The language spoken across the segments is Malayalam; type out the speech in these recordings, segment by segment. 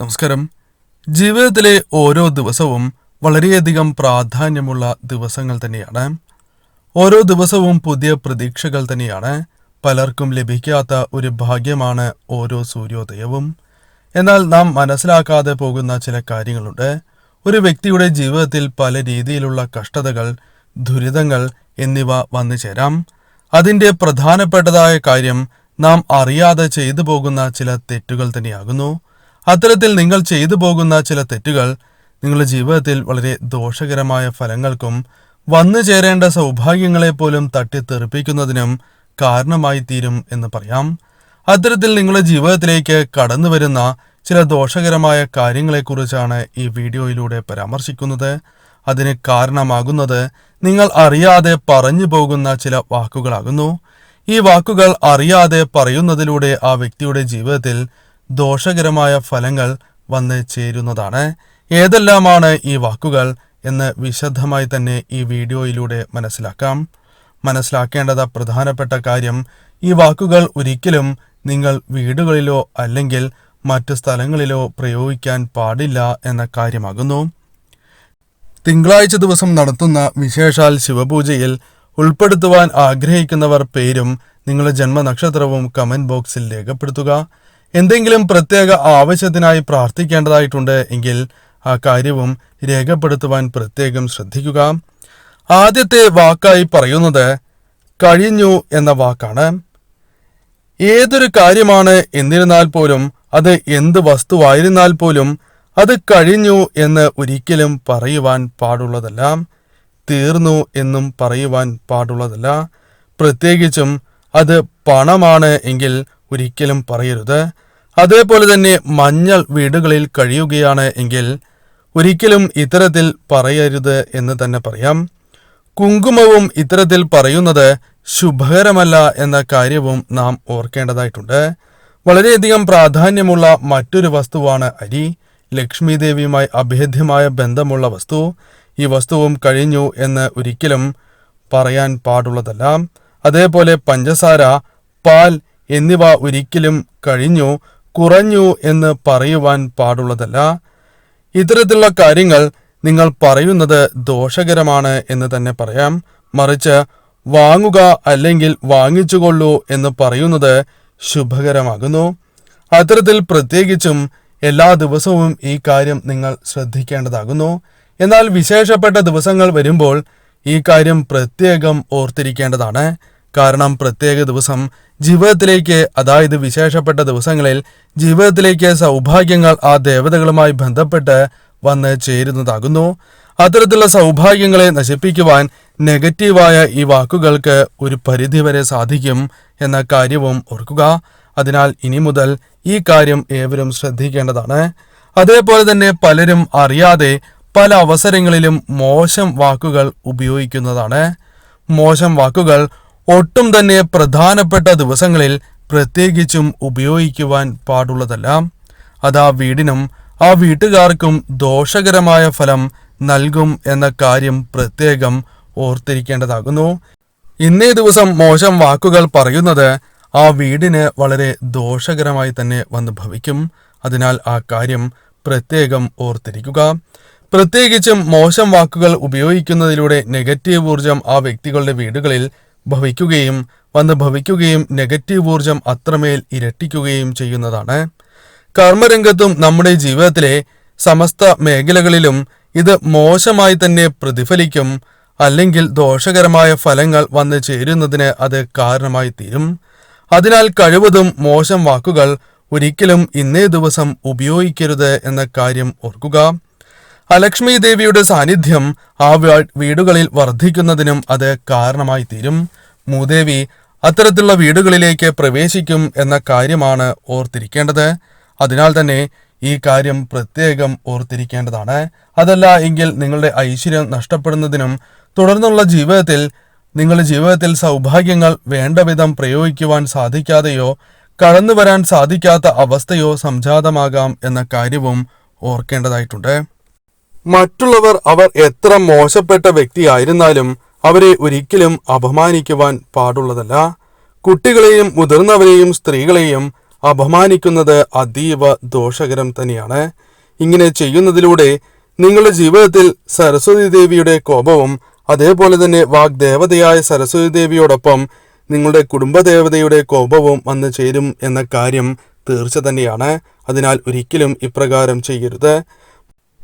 നമസ്കാരം. ജീവിതത്തിലെ ഓരോ ദിവസവും വളരെയധികം പ്രാധാന്യമുള്ള ദിവസങ്ങൾ തന്നെയാണ്. ഓരോ ദിവസവും പുതിയ പ്രതീക്ഷകൾ തന്നെയാണ്. പലർക്കും ലഭിക്കാത്ത ഒരു ഭാഗ്യമാണ് ഓരോ സൂര്യോദയവും. എന്നാൽ നാം മനസ്സിലാക്കാതെ പോകുന്ന ചില കാര്യങ്ങളുണ്ട്. ഒരു വ്യക്തിയുടെ ജീവിതത്തിൽ പല രീതിയിലുള്ള കഷ്ടതകൾ ദുരിതങ്ങൾ എന്നിവ വന്നു ചേരാം. അതിന്റെ പ്രധാനപ്പെട്ടതായ കാര്യം നാം അറിയാതെ ചെയ്തു പോകുന്ന ചില തെറ്റുകൾ തന്നെയാകുന്നു. അത്തരത്തിൽ നിങ്ങൾ ചെയ്തു പോകുന്ന ചില തെറ്റുകൾ നിങ്ങളുടെ ജീവിതത്തിൽ വളരെ ദോഷകരമായ ഫലങ്ങൾക്കും വന്നു ചേരേണ്ട സൗഭാഗ്യങ്ങളെ പോലും തട്ടിത്തെറിപ്പിക്കുന്നതിനും കാരണമായി തീരും എന്ന് പറയാം. അത്തരത്തിൽ നിങ്ങളുടെ ജീവിതത്തിലേക്ക് കടന്നു വരുന്ന ചില ദോഷകരമായ കാര്യങ്ങളെക്കുറിച്ചാണ് ഈ വീഡിയോയിലൂടെ പരാമർശിക്കുന്നത്. അതിന് കാരണമാകുന്നത് നിങ്ങൾ അറിയാതെ പറഞ്ഞു പോകുന്ന ചില വാക്കുകളാകുന്നു. ഈ വാക്കുകൾ അറിയാതെ പറയുന്നതിലൂടെ ആ വ്യക്തിയുടെ ജീവിതത്തിൽ ദോഷകരമായ ഫലങ്ങൾ വന്ന് ചേരുന്നതാണ്. ഏതെല്ലാമാണ് ഈ വാക്കുകൾ എന്ന് വിശദമായി തന്നെ ഈ വീഡിയോയിലൂടെ മനസ്സിലാക്കാം. മനസ്സിലാക്കേണ്ടത് പ്രധാനപ്പെട്ട കാര്യം ഈ വാക്കുകൾ ഒരിക്കലും നിങ്ങൾ വീടുകളിലോ അല്ലെങ്കിൽ മറ്റു സ്ഥലങ്ങളിലോ പ്രയോഗിക്കാൻ പാടില്ല എന്ന കാര്യമാകുന്നു. തിങ്കളാഴ്ച ദിവസം നടത്തുന്ന വിശേഷാൽ ശിവപൂജയിൽ ഉൾപ്പെടുത്തുവാൻ ആഗ്രഹിക്കുന്നവർ പേരും നിങ്ങളുടെ ജന്മനക്ഷത്രവും കമന്റ് ബോക്സിൽ രേഖപ്പെടുത്തുക. എന്തെങ്കിലും പ്രത്യേക ആവശ്യത്തിനായി പ്രാർത്ഥിക്കേണ്ടതായിട്ടുണ്ട് എങ്കിൽ ആ കാര്യവും രേഖപ്പെടുത്തുവാൻ പ്രത്യേകം ശ്രദ്ധിക്കുക. ആദ്യത്തെ വാക്കായി പറയുന്നത് കഴിഞ്ഞു എന്ന വാക്കാണ്. ഏതൊരു കാര്യമാണ് എന്നിരുന്നാൽ പോലും അത് എന്ത് വസ്തുവായിരുന്നാൽ പോലും അത് കഴിഞ്ഞു എന്ന് ഒരിക്കലും പറയുവാൻ പാടുള്ളതല്ല. തീർന്നു എന്നും പറയുവാൻ പാടുള്ളതല്ല. പ്രത്യേകിച്ചും അത് പണമാണ് എങ്കിൽ ഒരിക്കലും പറയരുത്. അതേപോലെ തന്നെ മഞ്ഞൾ വീടുകളിൽ കഴിയുകയാണ് എങ്കിൽ ഒരിക്കലും ഇത്തരത്തിൽ പറയരുത് എന്ന് തന്നെ പറയാം. കുങ്കുമവും ഇത്തരത്തിൽ പറയുന്നത് ശുഭകരമല്ല എന്ന കാര്യവും നാം ഓർക്കേണ്ടതായിട്ടുണ്ട്. വളരെയധികം പ്രാധാന്യമുള്ള മറ്റൊരു വസ്തുവാണ് അരി. ലക്ഷ്മി ദേവിയുമായി അഭേദ്യമായ ബന്ധമുള്ള വസ്തു. ഈ വസ്തുവും കഴിഞ്ഞു എന്ന് ഒരിക്കലും പറയാൻ പാടുള്ളതല്ല. അതേപോലെ പഞ്ചസാര പാൽ എന്നിവ ഒരിക്കലും കഴിഞ്ഞു കുറഞ്ഞു എന്ന് പറയുവാൻ പാടുള്ളതല്ല. ഇത്തരത്തിലുള്ള കാര്യങ്ങൾ നിങ്ങൾ പറയുന്നത് ദോഷകരമാണ് എന്ന് തന്നെ പറയാം. മറിച്ച് വാങ്ങുക അല്ലെങ്കിൽ വാങ്ങിച്ചുകൊള്ളൂ എന്ന് പറയുന്നത് ശുഭകരമാകുന്നു. അത്തരത്തിൽ പ്രത്യേകിച്ചും എല്ലാ ദിവസവും ഈ കാര്യം നിങ്ങൾ ശ്രദ്ധിക്കേണ്ടതാകുന്നു. എന്നാൽ വിശേഷപ്പെട്ട ദിവസങ്ങൾ വരുമ്പോൾ ഈ കാര്യം പ്രത്യേകം ഓർത്തിരിക്കേണ്ടതാണ്. കാരണം പ്രത്യേക ദിവസം ജീവിതത്തിലേക്ക് അതായത് വിശേഷപ്പെട്ട ദിവസങ്ങളിൽ ജീവിതത്തിലേക്ക് സൗഭാഗ്യങ്ങൾ ആ ദേവതകളുമായി ബന്ധപ്പെട്ട് വന്ന് ചേരുന്നതാകുന്നു. അത്തരത്തിലുള്ള സൗഭാഗ്യങ്ങളെ നശിപ്പിക്കുവാൻ നെഗറ്റീവായ ഈ വാക്കുകൾക്ക് ഒരു പരിധിവരെ സാധിക്കും എന്ന കാര്യവും ഓർക്കുക. അതിനാൽ ഇനി മുതൽ ഈ കാര്യം ഏവരും ശ്രദ്ധിക്കേണ്ടതാണ്. അതേപോലെ തന്നെ പലരും അറിയാതെ പല അവസരങ്ങളിലും മോശം വാക്കുകൾ ഉപയോഗിക്കുന്നതാണ്. മോശം വാക്കുകൾ ഒട്ടും തന്നെ പ്രധാനപ്പെട്ട ദിവസങ്ങളിൽ പ്രത്യേകിച്ചും ഉപയോഗിക്കുവാൻ പാടുള്ളതല്ല. അത് ആ വീടിനും ആ വീട്ടുകാർക്കും ദോഷകരമായ ഫലം നൽകും എന്ന കാര്യം പ്രത്യേകം ഓർത്തിരിക്കേണ്ടതാകുന്നു. ഇന്നേ ദിവസം മോശം വാക്കുകൾ പറയുന്നത് ആ വീടിന് വളരെ ദോഷകരമായി തന്നെ വന്ന് ഭവിക്കും. അതിനാൽ ആ കാര്യം പ്രത്യേകം ഓർത്തിരിക്കുക. പ്രത്യേകിച്ചും മോശം വാക്കുകൾ ഉപയോഗിക്കുന്നതിലൂടെ നെഗറ്റീവ് ഊർജം ആ വ്യക്തികളുടെ വീടുകളിൽ ഭവിക്കുകയും വന്ന് ഭവിക്കുകയും നെഗറ്റീവ് ഊർജം അത്രമേൽ ഇരട്ടിക്കുകയും ചെയ്യുന്നതാണ്. കർമ്മരംഗത്തും നമ്മുടെ ജീവിതത്തിലെ സമസ്ത മേഖലകളിലും ഇത് മോശമായി തന്നെ പ്രതിഫലിക്കും അല്ലെങ്കിൽ ദോഷകരമായ ഫലങ്ങൾ വന്നു ചേരുന്നതിന് അത് കാരണമായി തീരും. അതിനാൽ കഴിവതും മോശം വാക്കുകൾ ഒരിക്കലും ഇന്നേ ദിവസം ഉപയോഗിക്കരുത് എന്ന കാര്യം ഓർക്കുക. അലക്ഷ്മി ദേവിയുടെ സാന്നിധ്യം ആ വീടുകളിൽ വർദ്ധിക്കുന്നതിനും അത് കാരണമായി തീരും. മൂദേവി അത്തരത്തിലുള്ള വീടുകളിലേക്ക് പ്രവേശിക്കും എന്ന കാര്യമാണ് ഓർത്തിരിക്കേണ്ടത്. അതിനാൽ തന്നെ ഈ കാര്യം പ്രത്യേകം ഓർത്തിരിക്കേണ്ടതാണ്. അതല്ല എങ്കിൽ നിങ്ങളുടെ ഐശ്വര്യം നഷ്ടപ്പെടുന്നതിനും തുടർന്നുള്ള ജീവിതത്തിൽ നിങ്ങളുടെ ജീവിതത്തിൽ സൗഭാഗ്യങ്ങൾ വേണ്ട വിധം പ്രയോഗിക്കുവാൻ സാധിക്കാതെയോ കടന്നു വരാൻ സാധിക്കാത്ത അവസ്ഥയോ സംജാതമാകാം എന്ന കാര്യവും ഓർക്കേണ്ടതായിട്ടുണ്ട്. മറ്റുള്ളവർ അവർ എത്ര മോശപ്പെട്ട വ്യക്തിയായിരുന്നാലും അവരെ ഒരിക്കലും അപമാനിക്കുവാൻ പാടുള്ളതല്ല. കുട്ടികളെയും മുതിർന്നവരെയും സ്ത്രീകളെയും അപമാനിക്കുന്നത് അതീവ ദോഷകരം തന്നെയാണ്. ഇങ്ങനെ ചെയ്യുന്നതിലൂടെ നിങ്ങളുടെ ജീവിതത്തിൽ സരസ്വതി ദേവിയുടെ കോപവും അതേപോലെ തന്നെ വാഗ്ദേവതയായ സരസ്വതി ദേവിയോടൊപ്പം നിങ്ങളുടെ കുടുംബദേവതയുടെ കോപവും വന്നു ചേരും എന്ന കാര്യം തീർച്ച തന്നെയാണ്. അതിനാൽ ഒരിക്കലും ഇപ്രകാരം ചെയ്യരുത്.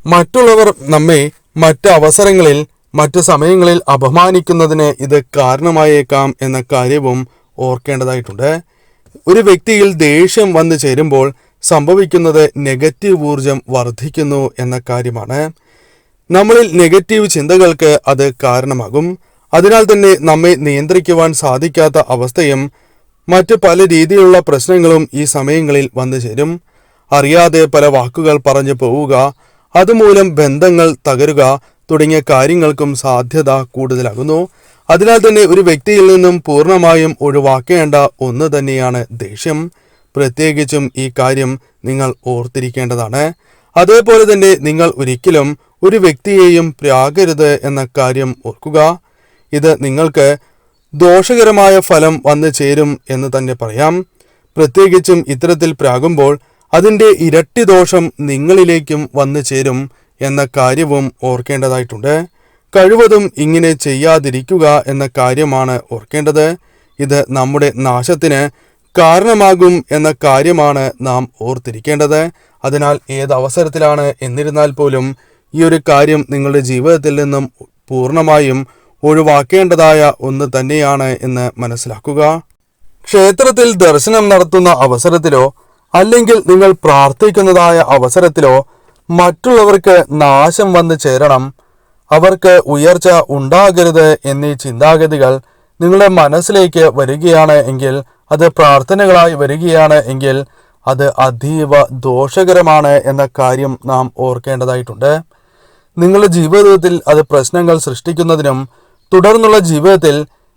മറ്റുള്ളവർ നമ്മെ മറ്റു അവസരങ്ങളിൽ മറ്റു സമയങ്ങളിൽ അപമാനിക്കുന്നതിന് ഇത് കാരണമായേക്കാം എന്ന കാര്യവും ഓർക്കേണ്ടതായിട്ടുണ്ട്. ഒരു വ്യക്തിയിൽ ദേഷ്യം വന്നു ചേരുമ്പോൾ സംഭവിക്കുന്നത് നെഗറ്റീവ് ഊർജം വർദ്ധിക്കുന്നു എന്ന കാര്യമാണ്. നമ്മളിൽ നെഗറ്റീവ് ചിന്തകൾക്ക് അത് കാരണമാകും. അതിനാൽ തന്നെ നമ്മെ നിയന്ത്രിക്കുവാൻ സാധിക്കാത്ത അവസ്ഥയും മറ്റ് പല രീതിയിലുള്ള പ്രശ്നങ്ങളും ഈ സമയങ്ങളിൽ വന്നു ചേരും. അറിയാതെ പല വാക്കുകൾ പറഞ്ഞു പോവുക അതുമൂലം ബന്ധങ്ങൾ തകരുക തുടങ്ങിയ കാര്യങ്ങൾക്കും സാധ്യത കൂടുതലാകുന്നു. അതിനാൽ തന്നെ ഒരു വ്യക്തിയിൽ നിന്നും പൂർണമായും ഒഴിവാക്കേണ്ട ഒന്ന് തന്നെയാണ് ദേഷ്യം. പ്രത്യേകിച്ചും ഈ കാര്യം നിങ്ങൾ ഓർത്തിരിക്കേണ്ടതാണ്. അതേപോലെ തന്നെ നിങ്ങൾ ഒരിക്കലും ഒരു വ്യക്തിയെയും പ്രാകരുത് എന്ന കാര്യം ഓർക്കുക. ഇത് നിങ്ങൾക്ക് ദോഷകരമായ ഫലം വന്നു ചേരും എന്ന് തന്നെ പറയാം. പ്രത്യേകിച്ചും ഇത്തരത്തിൽ പ്രാകുമ്പോൾ അതിന്റെ ഇരട്ടി ദോഷം നിങ്ങളിലേക്കും വന്നു ചേരും എന്ന കാര്യവും ഓർക്കേണ്ടതായിട്ടുണ്ട്. കഴിവതും ഇങ്ങനെ ചെയ്യാതിരിക്കുക എന്ന കാര്യമാണ് ഓർക്കേണ്ടത്. ഇത് നമ്മുടെ നാശത്തിന് കാരണമാകും എന്ന കാര്യമാണ് നാം ഓർത്തിരിക്കേണ്ടത്. അതിനാൽ ഏതവസരത്തിലാണ് എന്നിരുന്നാൽ പോലും ഈ ഒരു കാര്യം നിങ്ങളുടെ ജീവിതത്തിൽ നിന്നും പൂർണമായും ഒഴിവാക്കേണ്ടതായ ഒന്ന് തന്നെയാണ് എന്ന് മനസ്സിലാക്കുക. ക്ഷേത്രത്തിൽ ദർശനം നടത്തുന്ന അവസരത്തിലോ അല്ലെങ്കിൽ നിങ്ങൾ പ്രാർത്ഥിക്കുന്നതായ അവസരത്തിലോ മറ്റുള്ളവർക്ക് നാശം വന്നു ചേരണം. അവർക്ക് ഉയർച്ച ഉണ്ടാകരുത് എന്നീ ചിന്താഗതികൾ നിങ്ങളുടെ മനസ്സിലേക്ക് വരികയാണ് എങ്കിൽ അത് പ്രാർത്ഥനകളായി വരികയാണ് എങ്കിൽ അത് അതീവ ദോഷകരമാണ് എന്ന കാര്യം നാം ഓർക്കേണ്ടതായിട്ടുണ്ട്. നിങ്ങളുടെ ജീവിതത്തിൽ അത് പ്രശ്നങ്ങൾ സൃഷ്ടിക്കുന്നതിനും തുടർന്നുള്ള ജീവിതത്തിൽ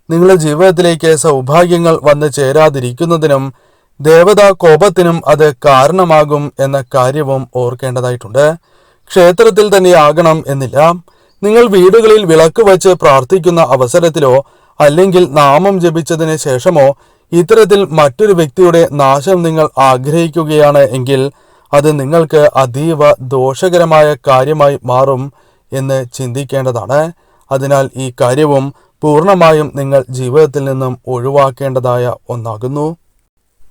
നിങ്ങളുടെ ജീവിതത്തിലേക്ക് സൗഭാഗ്യങ്ങൾ വന്നു ചേരാതിരിക്കുന്നതിനും ദേവതാ കോപത്തിനും അത് കാരണമാകും എന്ന കാര്യവും ഓർക്കേണ്ടതായിട്ടുണ്ട്. ക്ഷേത്രത്തിൽ തന്നെ ആകണം എന്നില്ല. നിങ്ങൾ വീടുകളിൽ വിളക്ക് വച്ച് പ്രാർത്ഥിക്കുന്ന അവസരത്തിലോ അല്ലെങ്കിൽ നാമം ജപിച്ചതിന് ശേഷമോ ഇത്തരത്തിൽ മറ്റൊരു വ്യക്തിയുടെ നാശം നിങ്ങൾ ആഗ്രഹിക്കുകയാണ് എങ്കിൽ അത് നിങ്ങൾക്ക് അതീവ ദോഷകരമായ കാര്യമായി മാറും എന്ന് ചിന്തിക്കേണ്ടതാണ്. അതിനാൽ ഈ കാര്യവും പൂർണമായും നിങ്ങൾ ജീവിതത്തിൽ നിന്നും ഒഴിവാക്കേണ്ടതായ ഒന്നാകുന്നു.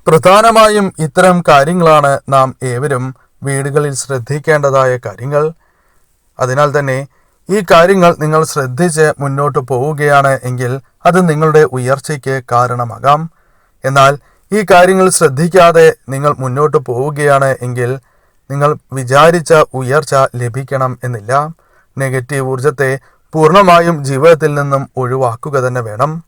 പ്രധാനമായും ഇത്തരം കാര്യങ്ങളാണ് നാം ഏവരും വീടുകളിൽ ശ്രദ്ധിക്കേണ്ടതായ കാര്യങ്ങൾ. അതിനാൽ തന്നെ ഈ കാര്യങ്ങൾ നിങ്ങൾ ശ്രദ്ധിച്ച് മുന്നോട്ട് പോവുകയാണ് എങ്കിൽ അത് നിങ്ങളുടെ ഉയർച്ചയ്ക്ക് കാരണമാകാം. എന്നാൽ ഈ കാര്യങ്ങൾ ശ്രദ്ധിക്കാതെ നിങ്ങൾ മുന്നോട്ട് പോവുകയാണ് എങ്കിൽ നിങ്ങൾ വിചാരിച്ച ഉയർച്ച ലഭിക്കണം എന്നില്ല. നെഗറ്റീവ് ഊർജത്തെ പൂർണമായും ജീവിതത്തിൽ നിന്നും ഒഴിവാക്കുക തന്നെ വേണം.